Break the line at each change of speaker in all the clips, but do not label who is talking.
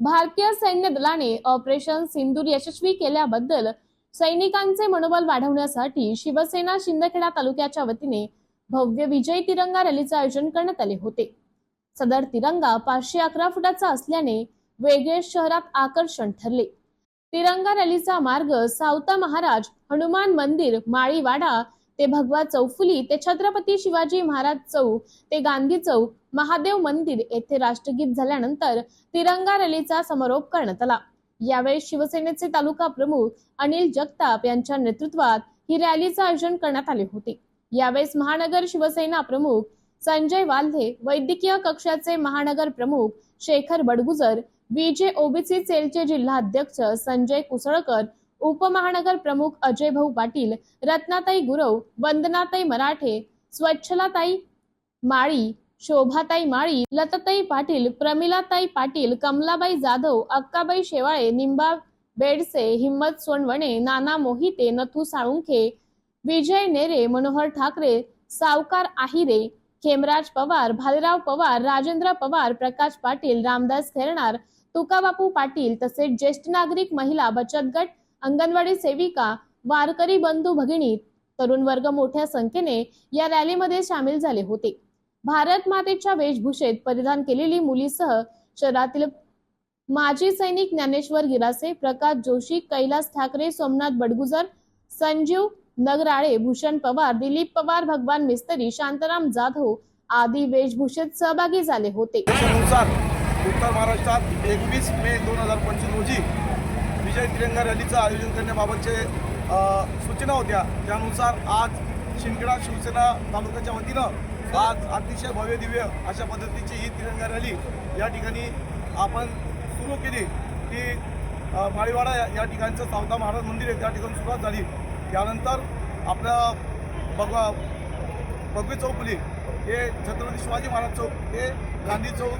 भारतीय सैन्य दलाने ऑपरेशन सिंदूर यशस्वी केल्याबद्दल सैनिकांचे मनोबल वाढवण्यासाठी शिवसेना शिंदखेडा तालुक्याच्या वतीने भव्य विजय तिरंगा रॅलीचे आयोजन करण्यात आले होते. सदर तिरंगा पाचशे अकरा फुटाचा असल्याने वेगळे शहरात आकर्षण ठरले. तिरंगा रॅलीचा मार्ग सावता महाराज हनुमान मंदिर माळीवाडा ते भगवा चौफुली ते छत्रपती शिवाजी महाराज चौक ते गांधी चौक महादेव मंदिर येथे राष्ट्रगीत झाल्यानंतर तिरंगा रॅलीचा समारोप करण्यात आला. यावेळी शिवसेनेचे तालुका प्रमुख अनिल जगताप यांच्या नेतृत्वात ही रॅलीचे आयोजन करण्यात आले होते. यावेळेस महानगर शिवसेना प्रमुख संजय वाल्हे वैद्यकीय कक्षाचे महानगर प्रमुख शेखर बडगुजर विजे ओबीसी सेलचे जिल्हाध्यक्ष संजय कुसळकर उपमहानगर प्रमुख अजय भाऊ पाटील रत्नाताई गुरव वंदनाताई मराठे स्वच्छलाताई माळी शोभाताई माळी लताताई पाटील प्रमिलाताई पाटील कमलाबाई जाधव अक्काबाई शेवाळे निंबा बेडसे हिम्मत सोनवणे नाना मोहिते नथू साळुंखे विजय नेरे मनोहर ठाकरे सावकार आहिरे खेमराज पवार भालेराव पवार राजेंद्र पवार प्रकाश पाटील रामदास खेरणार तुकाबापू पाटील तसेच ज्येष्ठ नागरिक महिला बचत गट अंगणवाडी सेविका वारकरी बंधू भगिनी तरुण वर्ग मोठ्या संख्येने या रॅलीमध्ये सामील झाले होते. भारत मातेच्या वेशभूषेत परिधान केलेली मुलीसह शहरातील माजी सैनिक ज्ञानेश्वर गिरासे प्रकाश जोशी कैलास ठाकरे सोमनाथ बडगुजर संजीव नगराळे भूषण पवार दिलीप पवार भगवान मिस्त्री शांताराम जाधव आदी वेशभूषेत सहभागी झाले होते.
उत्तर महाराष्ट्रात एकवीस मे दोन हजार पंचवीस रोजी विजय तिरंगा रॅलीचं आयोजन करण्याबाबतचे सूचना होत्या. त्यानुसार आज शिंदखेडा शिवसेना तालुक्याच्या वतीनं आज अतिशय भव्य दिव्य अशा पद्धतीची ही तिरंगा रॅली या ठिकाणी आपण सुरू केली. ती माळीवाडा या- ठिकाणचं सावता महाराज मंदिर आहे त्या ठिकाणी सुरुवात झाली. त्यानंतर आपल्या भगवा बगवी चौकली हे छत्रपती शिवाजी महाराज चौक हे गांधी चौक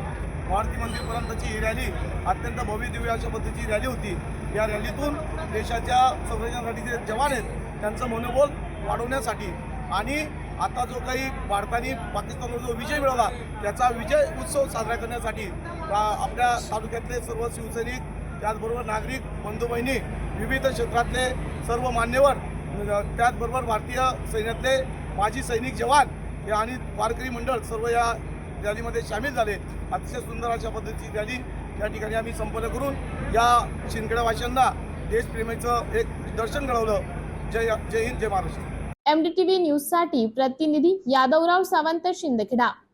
मारुती मंदिरपर्यंतची ही रॅली अत्यंत भव्य दिव्य अशा पद्धतीची रॅली होती. या रॅलीतून देशाच्या संरक्षणासाठी जे जवान आहेत त्यांचं मनोबल वाढवण्यासाठी आणि आता जो काही भारताने पाकिस्तानवर जो विजय मिळवला त्याचा विजय उत्सव साजरा करण्यासाठी आपल्या तालुक्यातले सर्व शिवसैनिक त्याचबरोबर नागरिक बंधू बहिणी विविध क्षेत्रातले सर्व मान्यवर त्याचबरोबर भारतीय सैन्यातले माजी सैनिक जवान आणि वारकरी मंडळ सर्व या रॅलीमध्ये सामील झाले. अतिशय सुंदर अशा पद्धतीची रॅली या ठिकाणी आम्ही संपन्न करून या शिंदखेडावासियांना देशप्रेमीचं एक दर्शन घडवलं. जय जय हिंद जय महाराष्ट्र.
एमडीटीव्ही न्यूजसाठी प्रतिनिधी यादवराव सावंत शिंदखेडा.